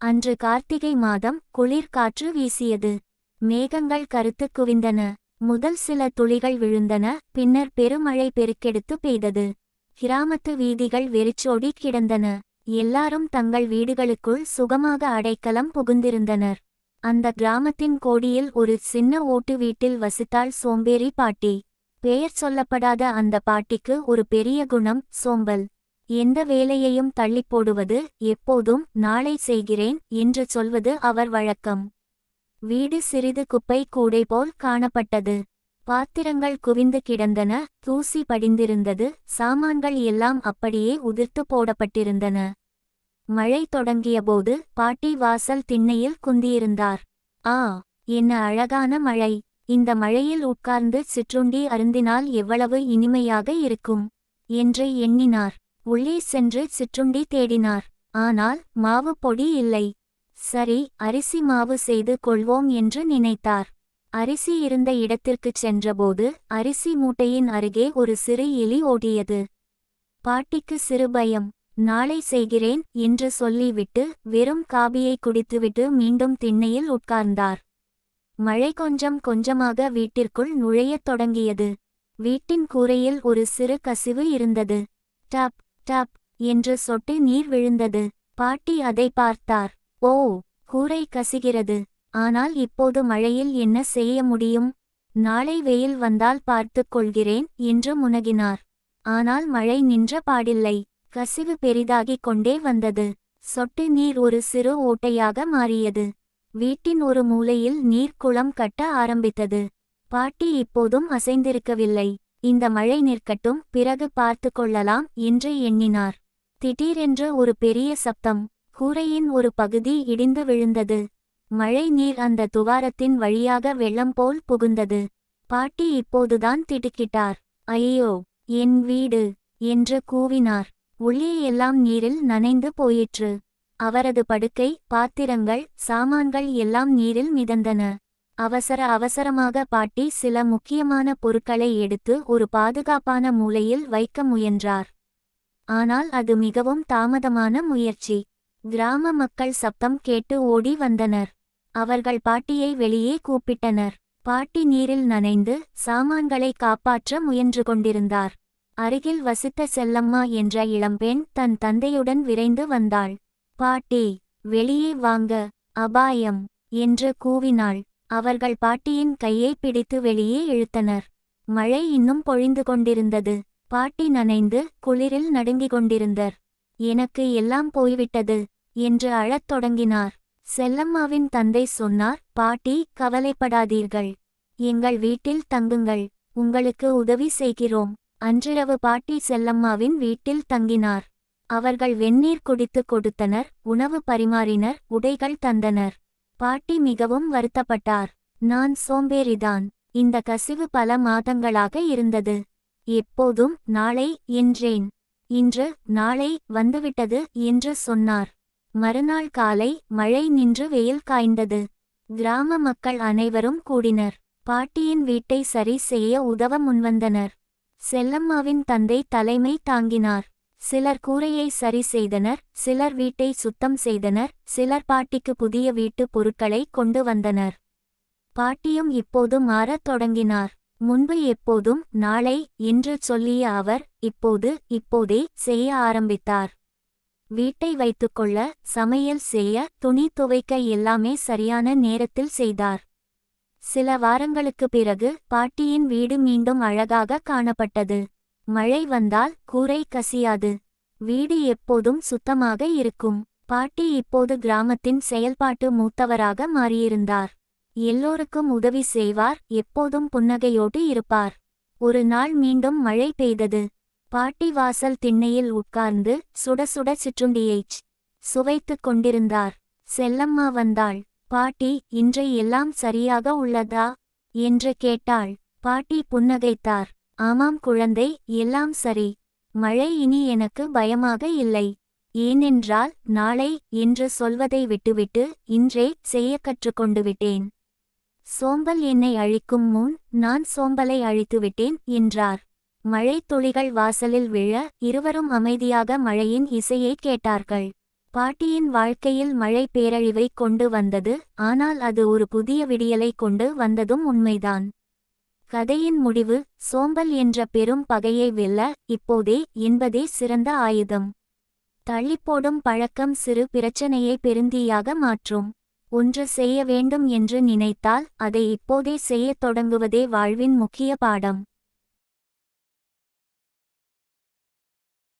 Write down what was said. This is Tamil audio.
அன்று கார்த்திகை மாதம் குளிர் காற்று வீசியது. மேகங்கள் கருத்து குவிந்தன. முதல் சில துளிகள் விழுந்தன. பின்னர் பெருமழை பெருக்கெடுத்து பெய்தது. கிராமத்து வீதிகள் வெறிச்சோடி கிடந்தன. எல்லாரும் தங்கள் வீடுகளுக்குள் சுகமாக அடைக்கலம் புகுந்திருந்தனர். அந்த கிராமத்தின் கோடியில் ஒரு சின்ன ஓட்டு வீட்டில் வசித்தாள் சோம்பேறி பாட்டி. பெயர் சொல்லப்படாத அந்த பாட்டிக்கு ஒரு பெரிய குணம் சோம்பல். எந்த வேலையையும் தள்ளிப் போடுவது எப்போதும் நாளை செய்கிறேன் என்று சொல்வது அவர் வழக்கம். வீடு சிறிது குப்பை கூடை போல் காணப்பட்டது. பாத்திரங்கள் குவிந்து கிடந்தன தூசி படிந்திருந்தது சாமான்கள் எல்லாம் அப்படியே உதிர்த்து போடப்பட்டிருந்தன. மழை தொடங்கியபோது பாட்டி வாசல் திண்ணையில் குந்தியிருந்தார். ஆ என்ன அழகான மழை. இந்த மழையில் உட்கார்ந்து சிற்றுண்டி அருந்தினால் எவ்வளவு இனிமையாக இருக்கும் என்று எண்ணினார். உள்ளே சென்று சிற்றுண்டி தேடினார். ஆனால் மாவு பொடி இல்லை. சரி அரிசி மாவு செய்து கொள்வோம் என்று நினைத்தார். அரிசி இருந்த இடத்திற்குச் சென்றபோது அரிசி மூட்டையின் அருகே ஒரு சிறு எலி ஓடியது. பாட்டிக்கு சிறு பயம். நாளை செய்கிறேன் என்று சொல்லிவிட்டு வெறும் காபியை குடித்துவிட்டு மீண்டும் திண்ணையில் உட்கார்ந்தார். மழை கொஞ்சம் கொஞ்சமாக வீட்டிற்குள் நுழையத் தொடங்கியது. வீட்டின் கூரையில் ஒரு சிறு கசிவு இருந்தது. டப் டப் என்று சொட்டு நீர் விழுந்தது. பாட்டி அதை பார்த்தார். ஓ கூரை கசிகிறது. ஆனால் இப்போது மழையில் என்ன செய்ய முடியும்? நாளை வெயில் வந்தால் பார்த்துக் கொள்கிறேன் என்று முனகினார். ஆனால் மழை நின்ற பாடில்லை. கசிவு பெரிதாகிக் கொண்டே வந்தது. சொட்டு நீர் ஒரு சிறு ஓட்டையாக மாறியது. வீட்டின் ஒரு மூலையில் நீர் குளம் கட்ட ஆரம்பித்தது. பாட்டி இப்போதும் அசைந்திருக்கவில்லை. இந்த மழை நிற்கட்டும் பிறகு பார்த்து கொள்ளலாம் என்று எண்ணினார். திடீரென்று ஒரு பெரிய சப்தம் கூரையின் ஒரு பகுதி இடிந்து விழுந்தது. மழை நீர் அந்த துவாரத்தின் வழியாக வெள்ளம் போல் புகுந்தது. பாட்டி இப்போதுதான் திடுக்கிட்டார். ஐயோ என் வீடு என்று கூவினார். உள்ளே எல்லாம் நீரில் நனைந்து போயிற்று. அவரது படுக்கை பாத்திரங்கள் சாமான்கள் எல்லாம் நீரில் மிதந்தன. அவசர அவசரமாக பாட்டி சில முக்கியமான பொருட்களை எடுத்து ஒரு பாதுகாப்பான மூலையில் வைக்க முயன்றார். ஆனால் அது மிகவும் தாமதமான முயற்சி. கிராம மக்கள் சப்தம் கேட்டு ஓடி வந்தனர். அவர்கள் பாட்டியை வெளியே கூப்பிட்டனர். பாட்டி நீரில் நனைந்து சாமான்களை காப்பாற்ற முயன்று கொண்டிருந்தார். அருகில் வசித்த செல்லம்மா என்ற இளம்பெண் தன் தந்தையுடன் விரைந்து வந்தாள். பாட்டி வெளியே வாங்க அபாயம் என்று கூவினாள். அவர்கள் பாட்டியின் கையை பிடித்து வெளியே இழுத்தனர். மழை இன்னும் பொழிந்து கொண்டிருந்தது. பாட்டி நனைந்து குளிரில் நடுங்கிக் கொண்டிருந்தர். எனக்கு எல்லாம் போய்விட்டது என்று அழத் தொடங்கினார். செல்லம்மாவின் தந்தை சொன்னார் பாட்டி கவலைப்படாதீர்கள். எங்கள் வீட்டில் தங்குங்கள். உங்களுக்கு உதவி செய்கிறோம். அன்றிரவு பாட்டி செல்லம்மாவின் வீட்டில் தங்கினார். அவர்கள் வெந்நீர் குடித்து கொடுத்தனர். உணவு பரிமாறினர். உடைகள் தந்தனர். பாட்டி மிகவும் வருத்தப்பட்டார். நான் சோம்பேறிதான். இந்த கசிவு பல மாதங்களாக இருந்தது. எப்போதும் நாளை என்றேன். இன்று நாளை வந்துவிட்டது என்று சொன்னார். மறுநாள் காலை மழை நின்று வெயில் காய்ந்தது. கிராம மக்கள் அனைவரும் கூடினர். பாட்டியின் வீட்டை சரி செய்ய உதவ முன்வந்தனர். செல்லம்மாவின் தந்தை தலைமை தாங்கினார். சிலர் கூரையை சரி செய்தனர் சிலர் வீட்டை சுத்தம் செய்தனர் சிலர் பாட்டிக்கு புதிய வீட்டு பொருட்களை கொண்டு வந்தனர். பாட்டியும் இப்போது மாறத் தொடங்கினார். முன்பு எப்போதும் நாளை என்று சொல்லிய அவர் இப்போது இப்போதே செய்ய ஆரம்பித்தார். வீட்டை வைத்துக்கொள்ள சமையல் செய்ய துணி துவைக்க எல்லாமே சரியான நேரத்தில் செய்தார். சில வாரங்களுக்குப் பிறகு பாட்டியின் வீடு மீண்டும் அழகாக காணப்பட்டது. மழை வந்தால் கூரை கசியாது. வீடு எப்போதும் சுத்தமாக இருக்கும். பாட்டி இப்போது கிராமத்தின் செயல்பாட்டு மூத்தவராக மாறியிருந்தார். எல்லோருக்கும் உதவி செய்வார் எப்போதும் புன்னகையோடு இருப்பார். ஒரு நாள் மீண்டும் மழை பெய்தது. பாட்டி வாசல் திண்ணையில் உட்கார்ந்து சுட சுட சிற்றுண்டியைச் சுவைத்துக் கொண்டிருந்தார். செல்லம்மா வந்தாள். பாட்டி இன்று எல்லாம் சரியாக உள்ளதா? என்று கேட்டாள். பாட்டி புன்னகைத்தார். ஆமாம் குழந்தை எல்லாம் சரி. மழை இனி எனக்கு பயமாக இல்லை. ஏனென்றால் நாளை என்று சொல்வதை விட்டுவிட்டு இன்றே செய்ய கற்றுக்கொண்டு விட்டேன். சோம்பல் என்னை அழிக்கும் முன் நான் சோம்பலை அழித்துவிட்டேன் என்றார். மழை துளிகள் வாசலில் விழ இருவரும் அமைதியாக மழையின் இசையை கேட்டார்கள். பாட்டியின் வாழ்க்கையில் மழை பேரழிவை கொண்டு வந்தது ஆனால் அது ஒரு புதிய விடியலை கொண்டு வந்ததும் உண்மைதான். கதையின் முடிவு சோம்பல் என்ற பெரும் பகையை வெல்ல இப்போதே என்பதே சிறந்த ஆயுதம். தள்ளிப்போடும் பழக்கம் சிறு பிரச்சனையை பெருந்தீயாக மாற்றும். ஒன்று செய்ய வேண்டும் என்று நினைத்தால் அதை இப்போதே செய்யத் தொடங்குவதே வாழ்வின் முக்கிய பாடம்.